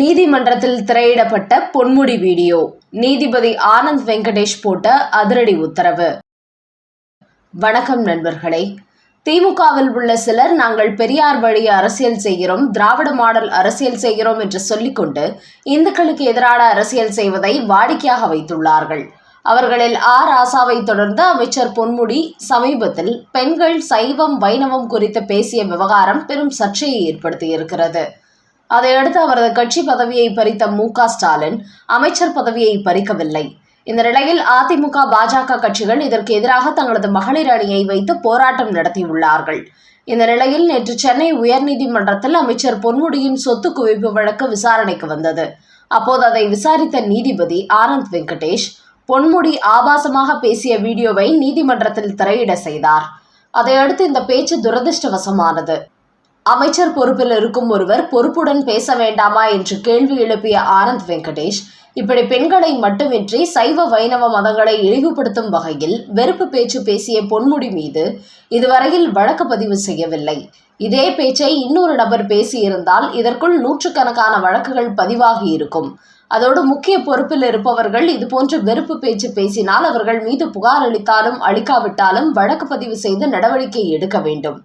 நீதிமன்றத்தில் திரையிடப்பட்ட பொன்முடி வீடியோ. நீதிபதி ஆனந்த் வெங்கடேஷ் போட்ட அதிரடி உத்தரவு. வணக்கம் நண்பர்களே. திமுகவில் உள்ள சிலர் நாங்கள் பெரியார் வழி அரசியல் செய்கிறோம் திராவிட மாடல் அரசியல் செய்கிறோம் என்று சொல்லிக்கொண்டு இந்துக்களுக்கு எதிரான அரசியல் செய்வதை வாடிக்கையாக வைத்துள்ளார்கள். அவர்களில் ஆர் ராசாவை தொடர்ந்து அமைச்சர் பொன்முடி சமீபத்தில் பெண்கள் சைவம் வைணவம் குறித்து பேசிய விவகாரம் பெரும் சர்ச்சையை ஏற்படுத்தியிருக்கிறது. அதையடுத்து அவரது கட்சி பதவியை பறித்த மு க ஸ்டாலின் அமைச்சர் பதவியை பறிக்கவில்லை. இந்த நிலையில் அதிமுக பாஜக கட்சிகள் இதற்கு எதிராக தங்களது மகளிர் அணியை வைத்து போராட்டம் நடத்தியுள்ளார்கள். இந்த நிலையில் நேற்று சென்னை உயர்நீதிமன்றத்தில் அமைச்சர் பொன்முடியின் சொத்து குவிப்பு வழக்கு விசாரணைக்கு வந்தது. அப்போது அதை விசாரித்த நீதிபதி ஆனந்த் வெங்கடேஷ் பொன்முடி ஆபாசமாக பேசிய வீடியோவை நீதிமன்றத்தில் திரையிட செய்தார். அதையடுத்து இந்த பேச்சு துரதிருஷ்டவசமானது. அமைச்சர் பொறுப்பில் இருக்கும் ஒருவர் பொறுப்புடன் பேச வேண்டாமா என்று கேள்வி எழுப்பிய ஆனந்த் வெங்கடேஷ் இப்படி பெண்களை மட்டுமின்றி சைவ வைணவ மதங்களை இழிவுபடுத்தும் வகையில் வெறுப்பு பேச்சு பேசிய பொன்முடி மீது இதுவரையில் வழக்கு பதிவு செய்யவில்லை. இதே பேச்சை இன்னொரு நபர் பேசியிருந்தால் இதற்குள் நூற்றுக்கணக்கான வழக்குகள் பதிவாகி இருக்கும். அதோடு முக்கிய பொறுப்பில் இருப்பவர்கள் இதுபோன்ற வெறுப்பு பேச்சு பேசினால் அவர்கள் மீது புகார் அளித்தாலும் அளிக்காவிட்டாலும் வழக்கு பதிவு செய்து நடவடிக்கை எடுக்க வேண்டும்.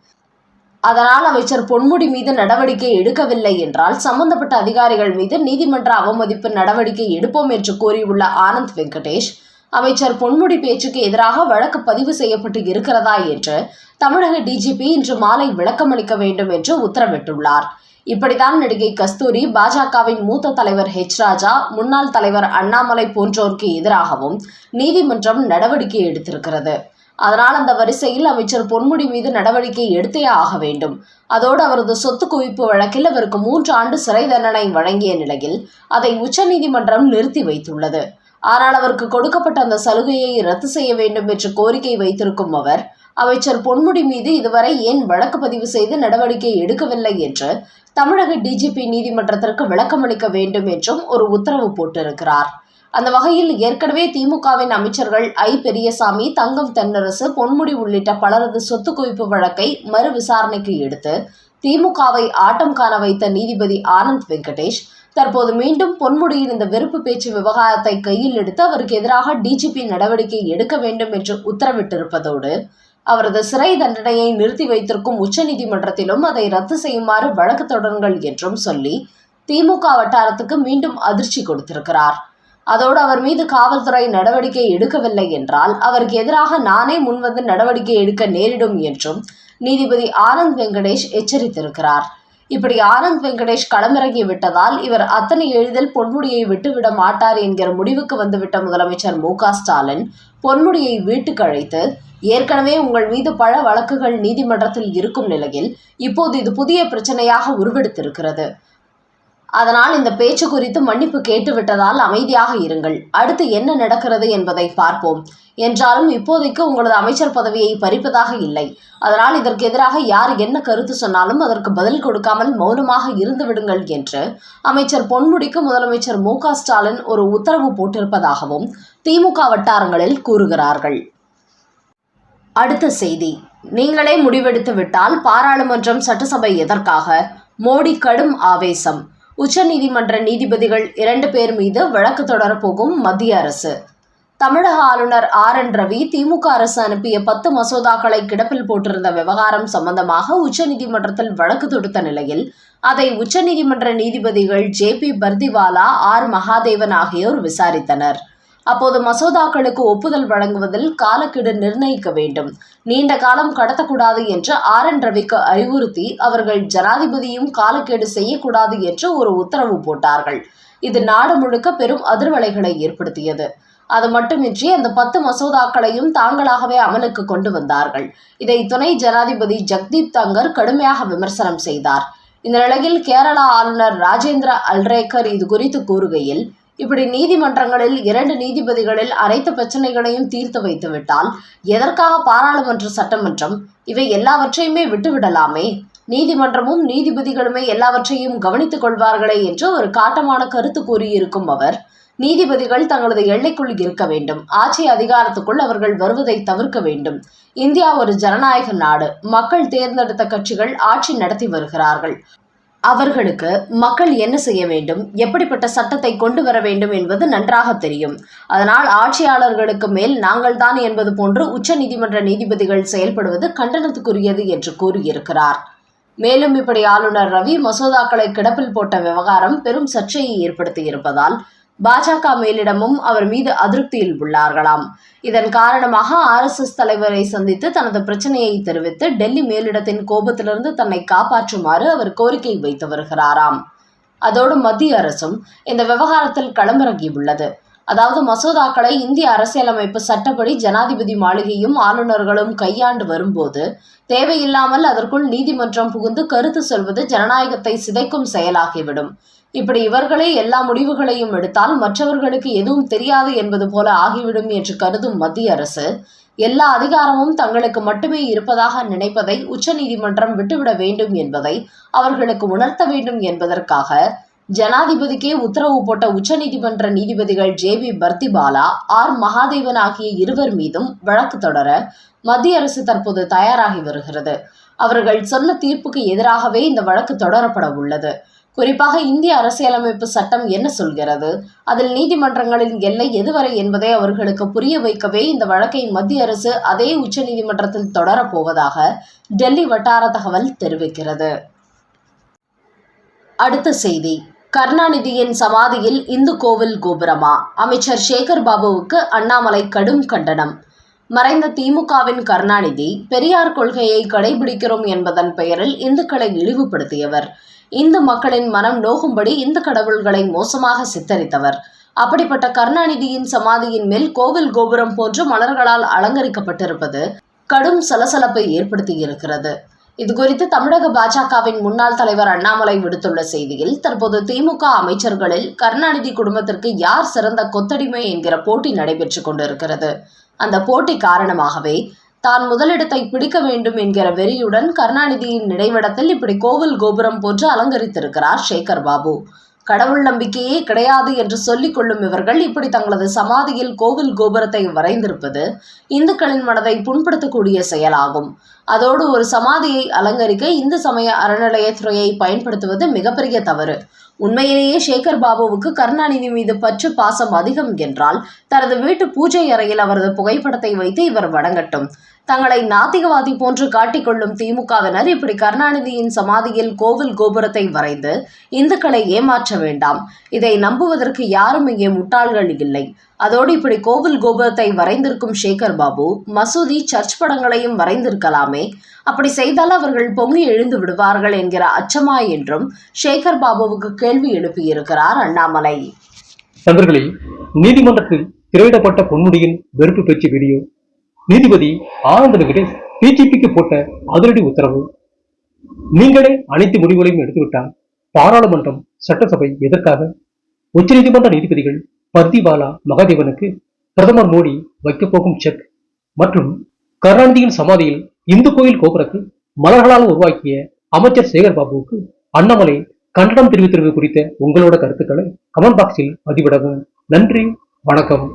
அதனால் அமைச்சர் பொன்முடி மீது நடவடிக்கை எடுக்கவில்லை என்றால் சம்பந்தப்பட்ட அதிகாரிகள் மீது நீதிமன்ற அவமதிப்பு நடவடிக்கை எடுப்போம் என்று கூறியுள்ள ஆனந்த் வெங்கடேஷ் அமைச்சர் பொன்முடி பேச்சுக்கு எதிராக வழக்கு பதிவு செய்யப்பட்டு இருக்கிறதா என்று தமிழக டிஜிபி இன்று மாலை விளக்கமளிக்க வேண்டும் என்று உத்தரவிட்டுள்ளார். இப்படித்தான் நடிகை கஸ்தூரி பாஜகவின் மூத்த தலைவர் ஹெச் ராஜா முன்னாள் தலைவர் அண்ணாமலை போன்றோருக்கு எதிராகவும் நீதிமன்றம் நடவடிக்கை எடுத்திருக்கிறது. அதனால் அந்த வரிசையில் அமைச்சர் பொன்முடி மீது நடவடிக்கை எடுத்தே ஆக வேண்டும். அதோடு அவரது சொத்து குவிப்பு வழக்கில் அவருக்கு மூன்று ஆண்டு சிறை தண்டனை வழங்கிய நிலையில் அதை உச்சநீதிமன்றம் நிறுத்தி வைத்துள்ளது. ஆனால் அவருக்கு கொடுக்கப்பட்ட அந்த சலுகையை ரத்து செய்ய வேண்டும் என்று கோரிக்கை வைத்திருக்கும் அவர் அமைச்சர் பொன்முடி மீது இதுவரை ஏன் வழக்கு பதிவு செய்து நடவடிக்கை எடுக்கவில்லை என்று தமிழக டிஜிபி நீதிமன்றத்திற்கு விளக்கமளிக்க வேண்டும் என்றும் ஒரு உத்தரவு போட்டிருக்கிறார். அந்த வகையில் ஏற்கனவே திமுகவின் அமைச்சர்கள் ஐ. பெரியசாமி தங்கம் தென்னரசு பொன்முடி உள்ளிட்ட பலரது சொத்து குவிப்பு வழக்கை மறு விசாரணைக்கு எடுத்து திமுகவை ஆட்டம் காண வைத்த நீதிபதி ஆனந்த் வெங்கடேஷ் தற்போது மீண்டும் பொன்முடியின் இந்த வெறுப்பு பேச்சு விவகாரத்தை கையில் எடுத்து அவருக்கு எதிராக டிஜிபி நடவடிக்கை எடுக்க வேண்டும் என்று உத்தரவிட்டிருப்பதோடு அவரது சிறை தண்டனையை நிறுத்தி வைத்திருக்கும் உச்சநீதிமன்றத்திலும் அதை ரத்து செய்யுமாறு வழக்கு தொடருங்கள் என்றும் சொல்லி திமுக வட்டாரத்துக்கு மீண்டும் அதிர்ச்சி கொடுத்திருக்கிறார். அதோடு அவர் மீது காவல்துறை நடவடிக்கை எடுக்கவில்லை என்றால் அவருக்கு எதிராக நானே முன்வந்து நடவடிக்கை எடுக்க நேரிடும் என்றும் நீதிபதி ஆனந்த் வெங்கடேஷ் எச்சரித்திருக்கிறார். இப்படி ஆனந்த் வெங்கடேஷ் களமிறங்கி விட்டதால் இவர் அத்தனை எளிதில் பொன்முடியை விட்டுவிட மாட்டார் என்கிற முடிவுக்கு வந்துவிட்ட முதலமைச்சர் மு ஸ்டாலின் பொன்முடியை வீட்டுக்கு அழைத்து ஏற்கனவே உங்கள் மீது பல வழக்குகள் நீதிமன்றத்தில் இருக்கும் நிலையில் இப்போது இது புதிய பிரச்சனையாக உருவெடுத்திருக்கிறது. அதனால் இந்த பேச்சு குறித்து மன்னிப்பு கேட்டுவிட்டதால் அமைதியாக இருங்கள். அடுத்து என்ன நடக்கிறது என்பதை பார்ப்போம். என்றாலும் இப்போதைக்கு உங்களது அமைச்சர் பதவியை பறிப்பதாக இல்லை. அதனால் இதற்கு எதிராக யார் என்ன கருத்து சொன்னாலும் அதற்கு பதில் கொடுக்காமல் மௌனமாக இருந்து விடுங்கள் என்று அமைச்சர் பொன்முடிக்கு முதலமைச்சர் மு ஸ்டாலின் ஒரு உத்தரவு போட்டிருப்பதாகவும் திமுக வட்டாரங்களில் கூறுகிறார்கள். அடுத்த செய்தி. நீங்களே முடிவெடுத்து விட்டால் பாராளுமன்றம் சட்டசபை எதற்காக? மோடி கடும் ஆவேசம். உச்சநீதிமன்ற நீதிபதிகள் இரண்டு பேர் மீது வழக்கு தொடரப்போகும் மத்திய அரசு. தமிழக ஆளுநர் ஆர். என். ரவி திமுக அரசு அனுப்பிய பத்து மசோதாக்களை கிடப்பில் போட்டிருந்த விவகாரம் சம்பந்தமாக உச்சநீதிமன்றத்தில் வழக்கு தொடுத்த நிலையில் அதை உச்சநீதிமன்ற நீதிபதிகள் J B Pardiwala R. Mahadevan ஆகியோர் விசாரித்தனர். அப்போது மசோதாக்களுக்கு ஒப்புதல் வழங்குவதில் காலக்கெடு நிர்ணயிக்க வேண்டும். நீண்ட காலம் கடத்தக்கூடாது என்று ஆர். என். ரவிக்கு அறிவுறுத்தி அவர்கள் ஜனாதிபதியும் காலக்கெடு செய்யக்கூடாது என்று ஒரு உத்தரவு போட்டார்கள். இது நாடு முழுக்க பெரும் அதிர்வலைகளை ஏற்படுத்தியது. அது மட்டுமின்றி அந்த பத்து மசோதாக்களையும் தாங்களாகவே அமலுக்கு கொண்டு வந்தார்கள். இதை துணை ஜனாதிபதி ஜக்தீப் தங்கர் கடுமையாக விமர்சனம் செய்தார். இந்த நிலையில் கேரளா ஆளுநர் ராஜேந்திர அல்ரேக்கர் இது குறித்து கூறுகையில் இப்படி நீதிமன்றங்களில் இரண்டு நீதிபதிகளில் அனைத்து பிரச்சனைகளையும் தீர்த்து வைத்துவிட்டால் எதற்காக பாராளுமன்ற சட்டமன்றம் இவை எல்லாவற்றையுமே விட்டுவிடலாமே? நீதிமன்றமும் நீதிபதிகளுமே எல்லாவற்றையும் கவனித்துக் கொள்வார்களே என்று ஒரு காட்டமான கருத்து கூறியிருக்கும் அவர். நீதிபதிகள் தங்களது எல்லைக்குள் இருக்க வேண்டும். ஆட்சி அதிகாரத்துக்குள் அவர்கள் வருவதை தவிர்க்க வேண்டும். இந்தியா ஒரு ஜனநாயக நாடு. மக்கள் தேர்ந்தெடுத்த கட்சிகள் ஆட்சி நடத்தி வருகிறார்கள். அவர்களுக்கு மக்கள் என்ன செய்ய வேண்டும்? எப்படிப்பட்ட சட்டத்தை கொண்டு வர வேண்டும் என்பது நன்றாக தெரியும். அதனால் ஆட்சியாளர்களுக்கு மேல் நாங்கள்தான் என்பது போன்று உச்சநீதிமன்ற நீதிபதிகள் செயல்படுவது கண்டனத்துக்குரியது என்று கூறியிருக்கிறார். மேலும் இப்படி ஆளுநர் ரவி மசோதாக்களை கிடப்பில் போட்ட விவகாரம் பெரும் சர்ச்சையை ஏற்படுத்தியிருப்பதால் பாஜக மேலிடமும் அவர் மீது அதிருப்தியில் உள்ளார்களாம். இதன் காரணமாக ஆர்எஸ்எஸ் தலைவரை சந்தித்து தனது பிரச்சனையை தெரிவித்து டெல்லி மேலிடத்தின் கோபத்திலிருந்து தன்னை காப்பாற்றுமாறு அவர் கோரிக்கை வைத்து வருகிறாராம். அதோடு மத்திய அரசும் இந்த விவகாரத்தில் களமிறங்கியுள்ளது. அதாவது மசோதாக்களை இந்திய அரசியலமைப்பு சட்டப்படி ஜனாதிபதி மாளிகையும் ஆளுநர்களும் கையாண்டு வரும்போது தேவையில்லாமல் அதற்குள் நீதிமன்றம் புகுந்து கருத்து சொல்வது ஜனநாயகத்தை சிதைக்கும் செயலாகிவிடும். இப்படி இவர்களே எல்லா முடிவுகளையும் எடுத்தால் மற்றவர்களுக்கு எதுவும் தெரியாது என்பது போல ஆகிவிடும் என்று கருதும் மத்திய அரசு. எல்லா அதிகாரமும் தங்களுக்கு மட்டுமே இருப்பதாக நினைப்பதை உச்சநீதிமன்றம் விட்டுவிட வேண்டும் என்பதை அவர்களுக்கு உணர்த்த வேண்டும் என்பதற்காக ஜனாதிபதிக்கே உத்தரவு போட்ட உச்சநீதிமன்ற நீதிபதிகள் J B Pardiwala R Mahadevan ஆகிய இருவர் மீதும் வழக்கு தொடர மத்திய அரசு தற்போது தயாராகி வருகிறது. அவர்கள் சொன்ன தீர்ப்புக்கு எதிராகவே இந்த வழக்கு தொடரப்பட உள்ளது. குறிப்பாக இந்திய அரசியலமைப்பு சட்டம் என்ன சொல்கிறது? அதில் நீதிமன்றங்களின் எல்லை எதுவரை என்பதை அவர்களுக்கு புரிய வைக்கவே இந்த வழக்கை மத்திய அரசு அதே உச்சநீதிமன்றத்தில் தொடரப்போவதாக டெல்லி வட்டார தகவல் தெரிவிக்கிறது. அடுத்த செய்தி. கருணாநிதியின் சமாதியில் இந்து கோவில் கோபுரமா? அமைச்சர் சேகர் பாபுவுக்கு அண்ணாமலை கடும் கண்டனம். மறைந்த திமுகவின் கருணாநிதி பெரியார் கொள்கையை கடைபிடிக்கிறோம் என்பதன் பெயரில் இந்துக்களை இழிவுபடுத்தியவர். இந்து மக்களின் மனம் நோகும்படி இந்து கடவுள்களை மோசமாக சித்தரித்தவர். அப்படிப்பட்ட கருணாநிதியின் சமாதியின் மேல் கோவில் கோபுரம் போன்று மலர்களால் அலங்கரிக்கப்பட்டிருப்பது கடும் சலசலப்பை ஏற்படுத்தியிருக்கிறது. இதுகுறித்து தமிழக பாஜகவின் முன்னாள் தலைவர் அண்ணாமலை விடுத்துள்ள செய்தியில் தற்போது திமுக அமைச்சர்களில் கருணாநிதி குடும்பத்திற்கு யார் சிறந்த கொத்தடிமை என்கிற போட்டி நடைபெற்றுக் கொண்டிருக்கிறது. அந்த போட்டி காரணமாகவே தான் முதலிடத்தை பிடிக்க வேண்டும் என்கிற வெறியுடன் கருணாநிதியின் நினைவிடத்தில் இப்படி கோவில் கோபுரம் போன்று அலங்கரித்திருக்கிறார் சேகர் பாபு. கடவுள் நம்பிக்கையே கிடையாது என்று சொல்லிக் கொள்ளும் இவர்கள் இப்படி தங்களது சமாதியில் கோவில் கோபுரத்தை வரைந்திருப்பது இந்துக்களின் மனதை புண்படுத்தக்கூடிய செயலாகும். அதோடு ஒரு சமாதியை அலங்கரிக்க இந்து சமய அறநிலையத்துறையை பயன்படுத்துவது மிகப்பெரிய தவறு. உண்மையிலேயே சேகர் பாபுவுக்கு கருணாநிதி மீது பற்று பாசம் அதிகம் என்றால் தனது வீட்டு பூஜை அறையில் அவரது புகைப்படத்தை வைத்து இவர் வணங்கட்டும். தங்களை நாத்திகவாதி போன்று காட்டிக்கொள்ளும் திமுகவினர் இப்படி கருணாநிதியின் சமாதியில் கோவில் கோபுரத்தை வரைந்து இந்துக்களை ஏமாற்ற வேண்டாம். இதை நம்புவதற்கு யாரும் இங்கே முட்டாள்கள் இல்லை. அதோடு இப்படி கோவில் கோபுரத்தை வரைந்திருக்கும் சேகர் பாபு மசூதி சர்ச் படங்களையும் வரைந்திருக்கலாமே. அப்படி செய்தால் அவர்கள் பொங்கி எழுந்து விடுவார்கள் என்கிற அச்சமா என்றும் சேகர் பாபுவுக்கு கேள்வி எழுப்பியிருக்கிறார் அண்ணாமலை. நண்பர்களே நீதிமன்றத்தில் திரையிடப்பட்ட பொன்முடியின் வெறுப்பு பேச்சு வீடியோ நீதிபதி ஆனந்த் வெங்கடேஷ் பிஜேபிக்கு போட்ட அதிரடி உத்தரவு நீங்களே அனைத்து முடிவுகளையும் எடுத்துவிட்டால் பாராளுமன்றம் சட்டசபை எதற்காக? உச்சநீதிமன்ற நீதிபதிகள் பர்திவாலா மகாதேவனுக்கு பிரதமர் மோடி வைக்கப் போகும் செக் மற்றும் கருணாநிதியின் சமாதியில் இந்து கோயில் கோபுரத்தில் மலர்களால் உருவாக்கிய அமைச்சர் சேகர் பாபுவுக்கு அண்ணாமலை கண்டனம் தெரிவித்திருப்பது குறித்த உங்களோட கருத்துக்களை கமெண்ட் பாக்ஸில் பதிவிடவும். நன்றி வணக்கம்.